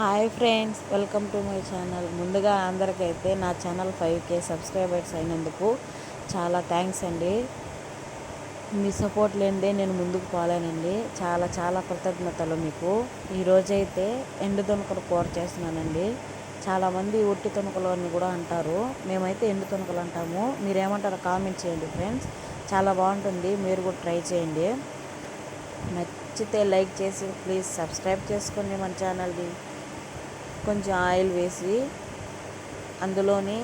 Hi friends welcome to my channel. ముందుగా అందరికైతే నా ఛానల్ ఫైవ్ కే సబ్స్క్రైబర్స్ అయినందుకు చాలా థ్యాంక్స్ అండి. మీ సపోర్ట్ లేనిదే నేను ముందుకు పోలేనండి. చాలా చాలా కృతజ్ఞతలు మీకు. ఈరోజైతే ఎండు తుణుకలు కూర చేస్తున్నానండి. చాలామంది ఒట్టి తుణుకలు అని కూడా అంటారు. మేమైతే ఎండు తుణుకలు అంటాము. మీరేమంటారో కామెంట్ చేయండి ఫ్రెండ్స్. చాలా బాగుంటుంది. మీరు కూడా ట్రై చేయండి. నచ్చితే లైక్ చేసి ప్లీజ్ సబ్స్క్రైబ్ చేసుకోండి మన ఛానల్ని. కొంచెం ఆయిల్ వేసి అందులోని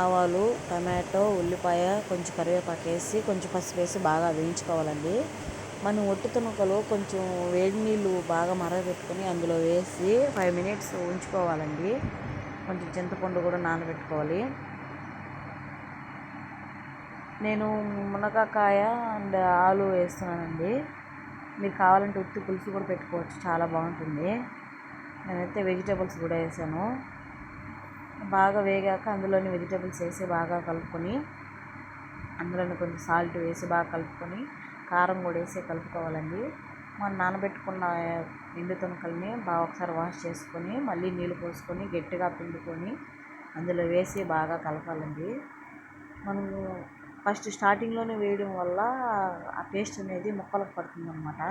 ఆవాలు టమాటో ఉల్లిపాయ కొంచెం కరివేపాకు వేసి కొంచెం పసుపు వేసి బాగా వేయించుకోవాలండి. మనం ఒట్టి తునకలు కొంచెం వేడి నీళ్ళు బాగా మరగబెట్టుకొని అందులో వేసి ఫైవ్ మినిట్స్ ఉంచుకోవాలండి. కొంచెం చింతపండు కూడా నానబెట్టుకోవాలి. నేను మునగకాయ అండ్ ఆలు వేస్తున్నానండి. మీరు కావాలంటే ఉత్తి పులుసు కూడా పెట్టుకోవచ్చు చాలా బాగుంటుంది. నేనైతే వెజిటేబుల్స్ కూడా వేసాను. బాగా వేగాక అందులోని వెజిటేబుల్స్ వేసి బాగా కలుపుకొని అందులోని కొంచెం సాల్ట్ వేసి బాగా కలుపుకొని కారం కూడా వేసి కలుపుకోవాలండి. మనం నానబెట్టుకున్న ఎండు తునకల్ని బాగా ఒకసారి వాష్ చేసుకొని మళ్ళీ నీళ్ళు పోసుకొని గట్టిగా పిండుకొని అందులో వేసి బాగా కలపాలండి. మనము ఫస్ట్ స్టార్టింగ్లోనే వేయడం వల్ల ఆ పేస్ట్ అనేది ముక్కలకు పడుతుందన్నమాట.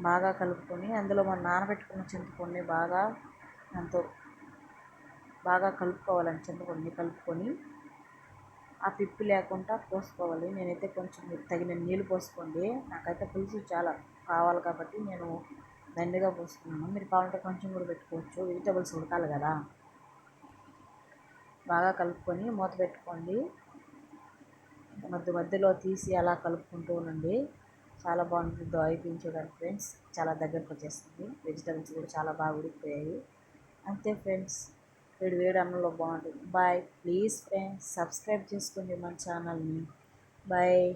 బాగా కలుపుకొని అందులో మనం నానబెట్టుకున్న చింతపండుని బాగా దాంతో బాగా కలుపుకోవాలండి చింతపండుని కలుపుకొని ఆ పిప్పి లేకుండా పోసుకోవాలి. నేనైతే కొంచెం తగిన నీళ్ళు పోసుకోండి. నాకైతే పులుసు చాలా కావాలి కాబట్టి నేను దండిగా పోసుకున్నాను. మీరు కావాలంటే కొంచెం కూడా పెట్టుకోవచ్చు. వెజిటబుల్స్ ఉడకాలి కదా. బాగా కలుపుకొని మూత పెట్టుకోండి. మధ్య మధ్యలో తీసి అలా కలుపుకుంటూ ఉండండి. చాలా బాగుంటుంది దోయి చూడండి ఫ్రెండ్స్. చాలా దగ్గరకు వచ్చేస్తుంది. వెజిటబుల్స్ కూడా చాలా బాగా ఉడికిపోయాయి. అంతే ఫ్రెండ్స్. వేడి వేడి అన్నంలో బాగుంటుంది. బాయ్. ప్లీజ్ ఫ్రెండ్స్ సబ్స్క్రైబ్ చేసుకోండి మన ఛానల్ని. బాయ్.